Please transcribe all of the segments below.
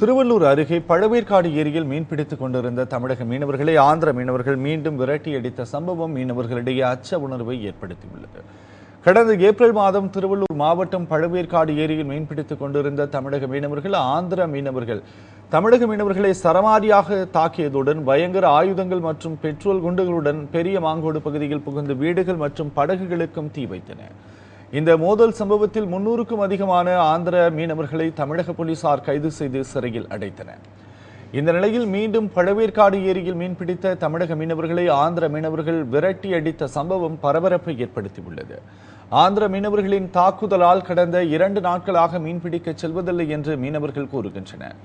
திருவள்ளூர் அருகே பழவேற்காடு ஏரியில் மீன்பிடித்துக் கொண்டிருந்த தமிழக மீனவர்களை ஆந்திர மீனவர்கள் மீண்டும் விரட்டியடித்த சம்பவம் மீனவர்களிடையே அச்ச உணர்வை ஏற்படுத்தியுள்ளது. கடந்த ஏப்ரல் மாதம் திருவள்ளூர் மாவட்டம் பழவேற்காடு ஏரியில் மீன்பிடித்துக் கொண்டிருந்த தமிழக மீனவர்கள் ஆந்திர மீனவர்கள் தமிழக மீனவர்களை சரமாரியாக தாக்கியதுடன் பயங்கர ஆயுதங்கள் மற்றும் பெட்ரோல் குண்டுகளுடன் பெரிய மாங்கோடு பகுதியில் புகுந்து வீடுகள் மற்றும் படகுகளுக்கும் தீ வைத்தன இந்த மோதல் சம்பவத்தில் முன்னூறுக்கும் அதிகமான ஆந்திர மீனவர்களை தமிழக போலீசார் கைது செய்து சிறையில் அடைத்தனர். இந்த நிலையில் மீண்டும் பழவேற்காடு ஏரியில் மீன்பிடித்த தமிழக மீனவர்களை ஆந்திர மீனவர்கள் விரட்டி அடித்த சம்பவம் பரபரப்பை ஏற்படுத்தியுள்ளது. ஆந்திர மீனவர்களின் தாக்குதலால் கடந்த இரண்டு நாட்களாக மீன்பிடிக்க செல்வதில்லை என்று மீனவர்கள் கூறுகின்றனர்.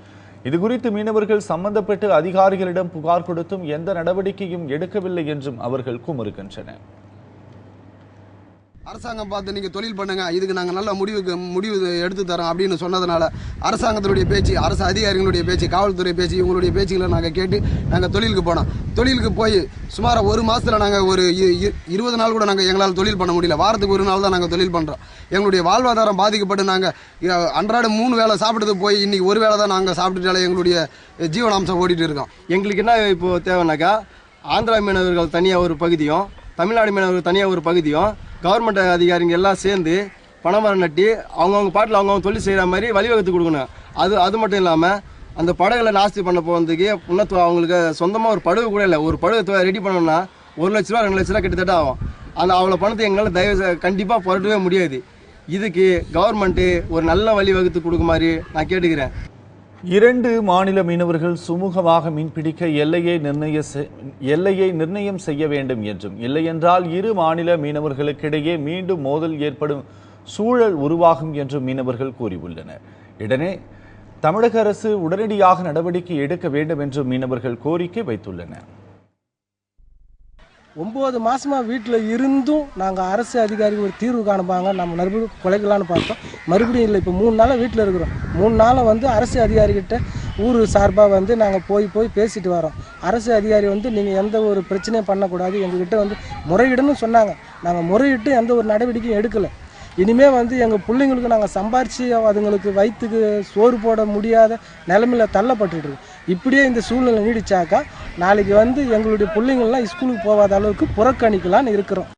இதுகுறித்து மீனவர்கள் சம்பந்தப்பட்டு அதிகாரிகளிடம் புகார் கொடுத்தும் எந்த நடவடிக்கையும் எடுக்கவில்லை என்றும் அவர்கள் குமுறுகின்றனர். அரசாங்கம் பார்த்து நீங்கள் தொழில் பண்ணுங்க. இதுக்கு நாங்கள் நல்ல முடிவுக்கு முடிவு எடுத்து தரோம் அப்படின்னு சொன்னதுனால அரசாங்கத்தினுடைய பேச்சு அரசு அதிகாரிகளுடைய பேச்சு காவல்துறை பேச்சு இவங்களுடைய பேச்சுகளை நாங்கள் கேட்டு நாங்கள் தொழிலுக்கு போனோம். தொழிலுக்கு போய் சுமார் ஒரு மாதத்தில் நாங்கள் ஒரு இ- இருபது நாள் கூட நாங்கள் எங்களால் தொழில் பண்ண முடியல. வாரத்துக்கு ஒரு நாள் தான் நாங்கள் தொழில் பண்ணுறோம் எங்களுடைய வாழ்வாதாரம் பாதிக்கப்பட்டு நாங்கள் அன்றாட மூணு வேளை சாப்பிட்டது போய் இன்றைக்கி ஒரு வேளை தான் நாங்கள் சாப்பிட்டுட்டால எங்களுடைய ஜீவனாம்சம் ஓடிட்டு இருக்கோம். எங்களுக்கு என்ன இப்போது தேவைனாக்கா ஆந்திரா மீனவர்கள் தனியாக ஒரு பகுதியும் தமிழ்நாடு மீனவர்கள் தனியாக ஒரு பகுதியும் கவர்மெண்ட் அதிகாரிங்க எல்லாம் சேர்ந்து பனைமரம் நட்டி அவங்கவுங்க பாட்டில் அவங்கவுங்க தொழில் செய்கிற மாதிரி வழிவகுத்து கொடுக்கணும். அது அது மட்டும் இல்லாமல் அந்த படகுல நாஸ்தி பண்ண போகிறதுக்கு இன்னும் அவங்களுக்கு சொந்தமாக ஒரு படகு கூட இல்லை. ஒரு படகு ரெடி பண்ணணும்னா ஒரு லட்ச ரூபா ரெண்டு லட்ச ரூபா கிட்டத்தட்ட ஆகும். அந்த அவ்வளோ பணத்தை எங்களால் தயவு கண்டிப்பாக புரட்டவே முடியாது. இதுக்கு கவர்மெண்ட்டு ஒரு நல்ல வழிவகுத்து கொடுக்குமாறு நான் கேட்டுக்கிறேன். இரண்டு மாநில மீனவர்கள் சுமூகமாக மீன்பிடிக்க எல்லையை நிர்ணய செ- எல்லையை நிர்ணயம் செய்ய வேண்டும் என்றும். இல்லையென்றால் இரு மாநில மீனவர்களுக்கிடையே மீண்டும் மோதல் ஏற்படும் சூழல் உருவாகும் என்றும் மீனவர்கள் கூறியுள்ளனர். உடனே தமிழக அரசு உடனடியாக நடவடிக்கை எடுக்க வேண்டும் என்றும் மீனவர்கள் கோரிக்கை வைத்துள்ளனர். ஒம்பது மாசமா வீட்டில் இருந்தும் நாங்கள் அரசு அதிகாரி ஒரு தீர்வு காணுப்பாங்க நம்ம மறுபடியும் குலைக்கலான்னு பார்த்தோம். மறுபடியும் இல்லை இப்போ மூணு நாளாக வீட்டில் இருக்கிறோம். மூணு நாளாக வந்து அரசு அதிகாரிகிட்ட ஊர் சார்பாக வந்து நாங்கள் போய் போய் பேசிட்டு வரோம். அரசு அதிகாரி வந்து நீங்கள் எந்த ஒரு பிரச்சனையும் பண்ணக்கூடாது. எங்ககிட்ட வந்து முறையிடணும்னு சொன்னாங்க. நாங்கள் முறையிட்டு எந்த ஒரு நடவடிக்கையும் எடுக்கலை. இனிமே வந்து எங்கள் பிள்ளைங்களுக்கு நாங்கள் சம்பாரித்து அதுங்களுக்கு வயிற்றுக்கு சோறு போட முடியாத நிலமையில தள்ளப்பட்டுட்டு இப்படியே இந்த சூழ்நிலை நீடிச்சாக்கா நாளைக்கு வந்து எங்களுடைய பிள்ளைங்கள்லாம் ஸ்கூலுக்கு போகாத அளவுக்கு புறக்கணிக்கலான்னு இருக்கிறோம்.